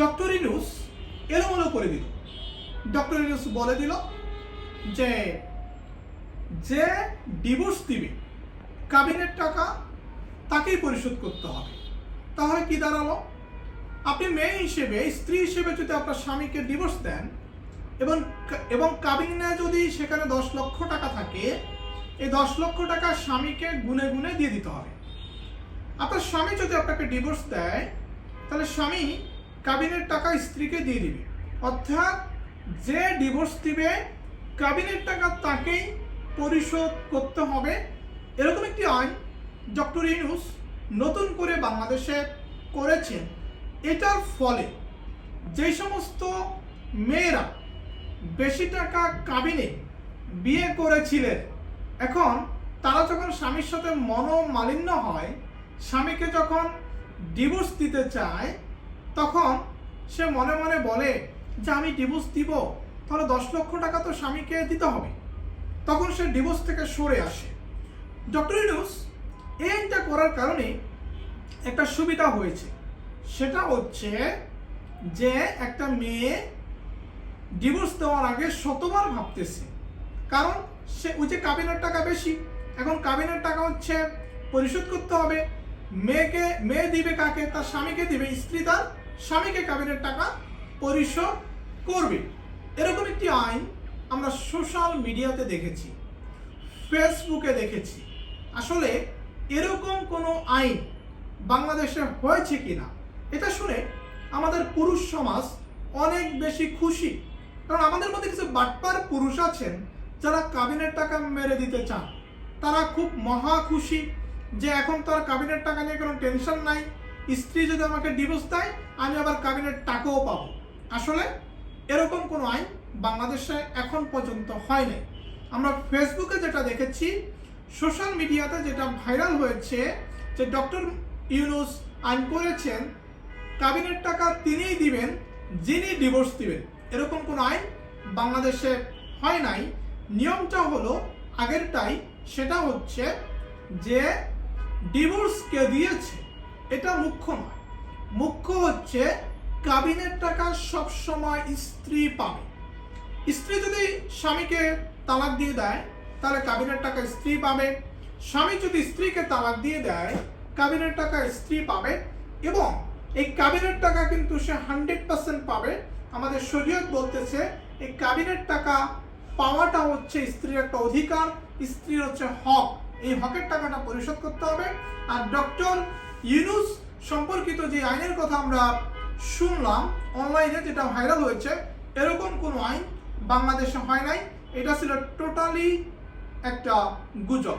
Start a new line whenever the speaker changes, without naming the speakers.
Doctor Yunus এলোমেলো করে দিল। ডক্টর ইনুস বলে দিল যে যে ডিভোর্স দিবে কাবিনের টাকা তাকেই পরিশোধ করতে হবে। তাহলে কি দাঁড়াল? আপনি মেয়ে হিসেবে, স্ত্রী হিসেবে যদি আপনার স্বামীকে ডিভোর্স দেন, এবং এবং কাবিনে যদি সেখানে দশ লক্ষ টাকা থাকে, এই দশ লক্ষ টাকা স্বামীকে গুনে গুনে দিয়ে দিতে হবে। আপনার স্বামী যদি আপনাকে ডিভোর্স দেয়, তাহলে স্বামী কাবিনের টাকা স্ত্রীকে দিয়ে দিবে। অর্থাৎ যে ডিভোর্স দিবে কাবিনের টাকা তাকেই পরিশোধ করতে হবে। এরকম একটি আইন ডক্টর ইনুস নতুন করে বাংলাদেশে করেছেন। এটার ফলে যে সমস্ত মেয়েরা বেশি টাকা কাবিনে বিয়ে করেছিলেন, এখন তারা যখন স্বামীর সাথে মনোমালিন্য হয়, স্বামীকে যখন ডিভোর্স দিতে চায় তখন সে মনে মনে বলে যে আমি ডিভোর্স দিব, তাহলে দশ লক্ষ টাকা তো স্বামীকে দিতে হবে। তখন সে ডিভোর্স থেকে সরে আসে। ডক্টর ইনুস এই আইনটা করার কারণে একটা সুবিধা হয়েছে। সেটা হচ্ছে যে একটা মেয়ে ডিভোর্স দেওয়ার আগে শতবার ভাবতেছে। কারণ সে ওই যে কাবিনের টাকা বেশি, এখন কাবিনের টাকা হচ্ছে পরিশোধ করতে হবে। মেয়েকে, মেয়ে দিবে কাকে? তার স্বামীকে দিবে, স্ত্রী তার স্বামীকে কাবিনের টাকা পরিশোধ করবে। এরকম একটি আইন আমরা সোশ্যাল মিডিয়াতে দেখেছি, ফেসবুকে দেখেছি। আসলে এরকম কোনো আইন বাংলাদেশে হয়েছে কিনা, এটা শুনে আমাদের পুরুষ সমাজ অনেক বেশি খুশি। কারণ আমাদের মধ্যে কিছু বাটপার পুরুষ আছেন যারা কাবিনের টাকা মেরে দিতে চান। তারা খুব মহা খুশি যে এখন তার কাবিনের টাকা নিয়ে কোনো টেনশন নাই। স্ত্রী যদি আমাকে ডিভোর্স দেয়, আমি আবার কাবিনের টাকাও পাবো। আসলে এরকম কোনো আইন বাংলাদেশে এখন পর্যন্ত হয় নাই। আমরা ফেসবুকে যেটা দেখেছি, সোশ্যাল মিডিয়াতে যেটা ভাইরাল হয়েছে, যে ডক্টর ইউনুস আইন করেছেন, কাবিনের টাকা তিনিই দিবেন, যিনি ডিভোর্স দিবেন। এরকম কোনো আইন বাংলাদেশে হয় নাই। নিয়মটা হলো, আগেরটাই, সেটা হচ্ছে যে ডিভোর্স কে দিয়েছে এটা মুখ্য নয় মুখ্য হচ্ছে, কাবিনের টাকা সব সময় স্ত্রী পাবে। স্ত্রী যদি স্বামীকে তালাক দিয়ে দেয়, তাহলে কাবিনের টাকা স্ত্রী পাবে। স্বামী যদি স্ত্রীকে তালাক দিয়ে দেয়, কাবিনের টাকা স্ত্রী পাবে এবং এই কাবিনের টাকা কিন্তু সে হান্ড্রেড পার্সেন্ট পাবে। আমাদের শরীয়ত বলতেছে, এই কাবিনের টাকা পাওয়াটা হচ্ছে স্ত্রীর একটা অধিকার, স্ত্রীর হচ্ছে হক। এই হকের টাকাটা পরিশোধ করতে হবে। আর ডক্টর ইউনুস সম্পর্কিত যে আইনের কথা আমরা শুনলাম অনলাইনে যেটা ভাইরাল হয়েছে, এরকম কোনো আইন বাংলাদেশে হয় নাই। এটা ছিল টোটালি একটা গুজব।